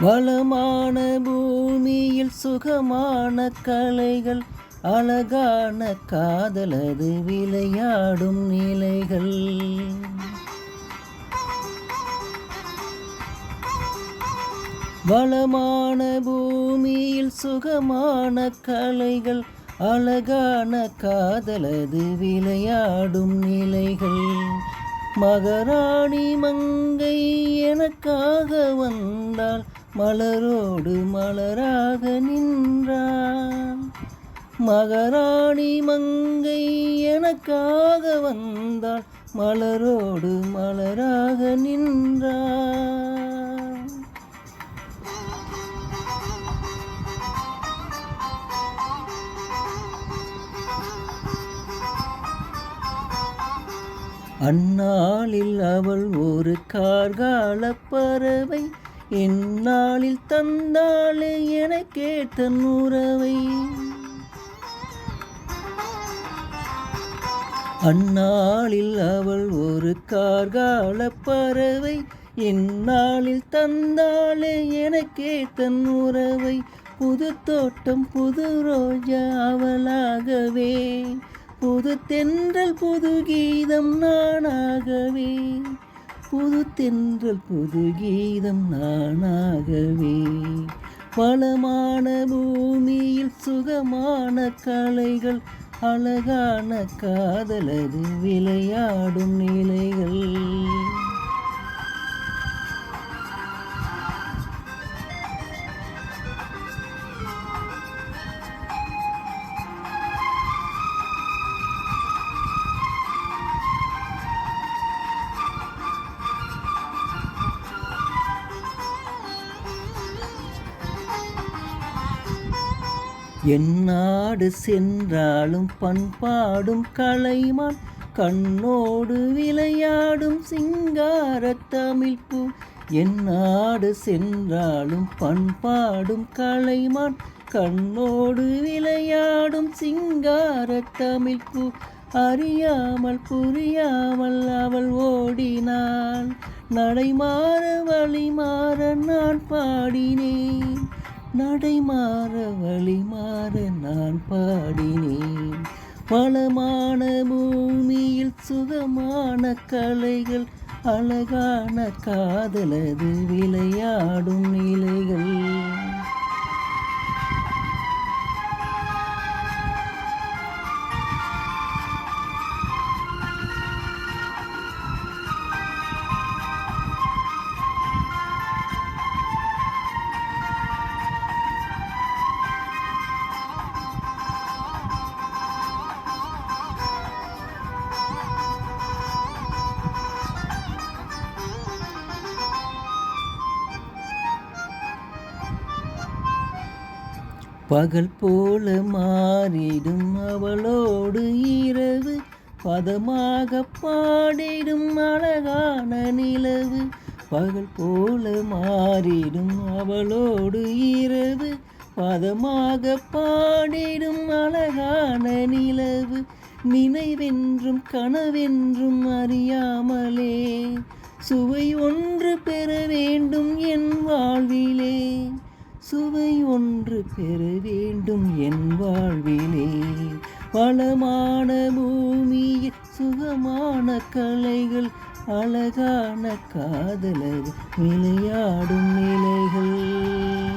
வளமான பூமியில் சுகமான கலைகள் அழகான காதலது விளையாடும் நிலைகள். வளமான பூமியில் சுகமான கலைகள் அழகான காதலது விளையாடும் நிலைகள். மகராணி மங்கை எனக்காக வந்தாள் மலரோடு மலராக நின்றான். மகராணி மங்கை எனக்காக வந்தாள். மலரோடு மலராக நின்றான். அந்நாளில் அவள் ஒரு கார்கால பறவை. என்னாளில் தந்தாளே என கேட்ட உறவை அந்நாளில் அவள் ஒரு கார்கால பறவை. இந்நாளில் தந்தாளே என கேட்ட உறவை புது தோட்டம் புது ரோஜா அவளாகவே. புது தென்றல் புது கீதம் நானாகவே. புது தென்றல் புது கீதம் நானாகவே. வளமான பூமியில் சுகமான கலைகள் அழகான காதலது விளையாடும் நிலைகள். என்னாடு சென்றாலும் பண்பாடும் கலைமான் கண்ணோடு விளையாடும் சிங்கார தமிழ்ப்பு என்னாடு சென்றாலும் பண்பாடும் கலைமான் கண்ணோடு விளையாடும் சிங்கார தமிழ்ப்பு அறியாமல் புரியாமல் அவள் ஓடினாள். நடைமாற வழிமாற நான் பாடினேன். நடைமாற வழி வளமான பூமியில் சுகமான கலைகள் அழகான காதலது விளையாடும் நிலைகள். பகல் போல மாறிடும் அவளோடு இரவு. பதமாக பாடிடும் அழகான நிலவு. பகல் போல மாறிடும் அவளோடு இரவு. பதமாக பாடிடும் அழகான நிலவு. நினைவென்றும் கனவென்றும் அறியாமலே. சுவை ஒன்று பெற வேண்டும் என் வாழ்விலே. சுவை ஒன்று பெற வேண்டும் என் வாழ்விலே. வளமான பூமியில் சுகமான கலைகள் அழகான காதலர் விளையாடும் நிலைகள்.